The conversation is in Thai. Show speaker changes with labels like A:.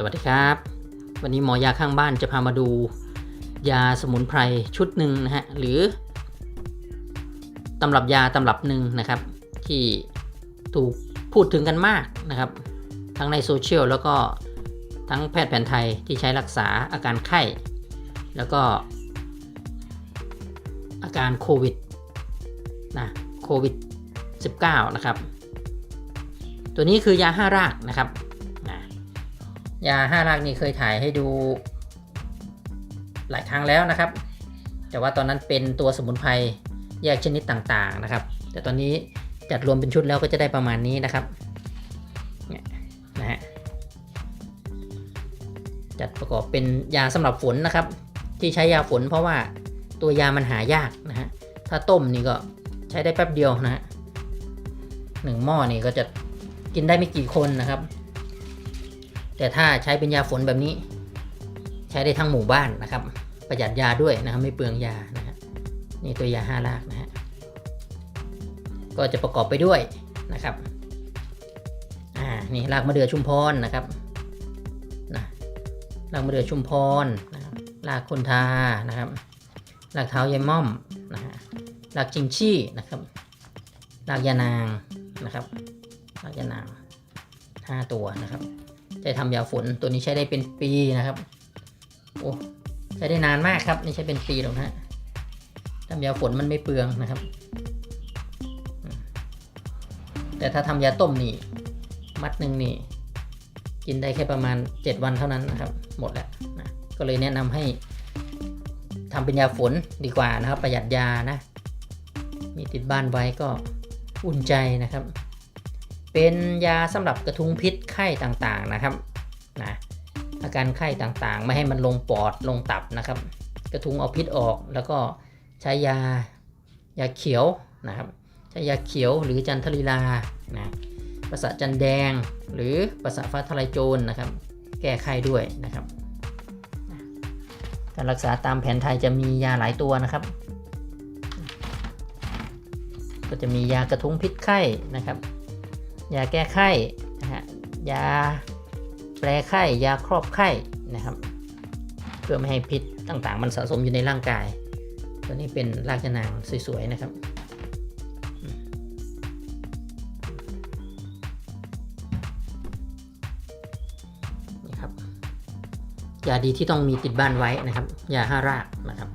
A: สวัสดีครับ วันนี้หมอยาข้างบ้านจะพามาดู ยาสมุนไพรชุดหนึ่งนะฮะ หรือตำรับยาตำรับหนึ่งนะครับ ที่ถูกพูดถึงกันมากนะครับ ทั้งในโซเชียลแล้วก็ทั้งแพทย์แผนไทยที่ใช้รักษาอาการไข้ แล้วก็ อาการโควิดนะโควิด 19 นะครับ ตัวนี้คือยาห้ารากนะครับ ยาห้ารากนี่เคยถ่ายให้ดู หลายครั้งแล้วนะครับ แต่ว่าตอนนั้นเป็นตัวสมุนไพรแยกชนิดต่างๆนะครับ แต่ตอนนี้จัดรวมเป็นชุดแล้วก็จะได้ประมาณนี้นะครับเนี่ยนะฮะจัดประกอบเป็นยาสำหรับฝนนะครับ ที่ใช้ยาฝนเพราะว่าตัวยามันหายากนะฮะถ้าต้มนี่ก็ใช้ได้แป๊บเดียวนะฮะหนึ่งหม้อนี่ก็จะกินได้ไม่กี่คนนะครับ แต่ถ้าใช้เป็นยาฝนแบบนี้ ใช้ได้ทั้งหมู่บ้านนะครับ ประหยัดยาด้วยนะครับไม่เปลืองยานะฮะนี่ตัวยาห้ารากนะฮะก็จะประกอบไปด้วยนะครับอ่านี่รากมะเดื่อชุมพรนะครับนะรากมะเดื่อชุมพรนะครับรากคนทานะครับรากเท้ายายม่อมนะฮะรากจิงชี่นะครับรากยานางนะครับรากยานางห้าตัวนะครับ ใช้ทำยาฝนตัวนี้ใช้ได้เป็นปีนะครับโอ้ใช้ได้นานมากครับไม่ใช่เป็นปีหรอกนะฮะทำยาฝนมันไม่เปลืองนะครับ แต่ถ้าทำยาต้มนี่ มัดหนึ่งนี่ กินได้แค่ประมาณ 7 วันเท่านั้นนะครับ หมดแล้วนะก็เลยแนะนำให้ทำเป็นยาฝนดีกว่านะครับ ประหยัดยานะ มีติดบ้านไว้ก็อุ่นใจนะครับ เป็นยาสำหรับกระทุ้งพิษไข้ต่างๆนะครับนะอาการไข้ต่างๆ ไม่ให้มันลงปอดลงตับนะครับ กระทุ้งเอาพิษออกแล้วก็ใช้ยายาเขียวนะครับใช้ยาเขียวหรือจันทลีลานะประสาจันแดงหรือประสาฟ้าทลายโจรนะครับ แก้ไข้ด้วยนะครับ การรักษาตามแผนไทยจะมียาหลายตัวนะครับ ก็จะมียากระทุ้งพิษไข้นะครับ ยาแก้ไข้นะฮะยาแปรไข้ยาครอบไข้นะครับ เพื่อไม่ให้พิษต่างๆ มันสะสมอยู่ในร่างกาย ตัวนี้เป็นรากยานางสวยๆนะครับนี่ครับยาดีที่ต้องมีติดบ้านไว้นะครับยาห้ารากนะครับ